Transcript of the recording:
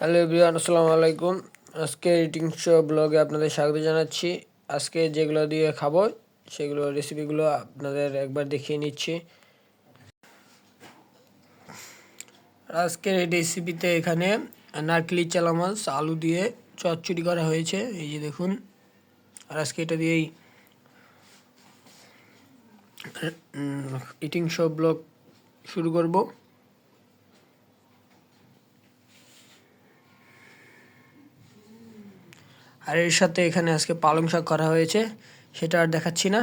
Hello everyone, আসসালামু আলাইকুম। আজকে ইটিং শো ব্লগে আপনাদের স্বাগত জানাচ্ছি। আজকে যেগুলো দিয়ে খাব, সেগুলো রেসিপিগুলো আপনাদের একবার দেখিয়ে নিচ্ছি। আজকের এই রেসিপিতে এখানে নারকেলি চালা মাছ আলু দিয়ে চচ্চড়ি করা হয়েছে। এই যে দেখুন, আর আজকে এটা দিয়েই ইটিং শো ব্লগ শুরু করব। আর এর সাথে এখানে আজকে পালং শাক করা হয়েছে সেটা আর দেখাচ্ছি না।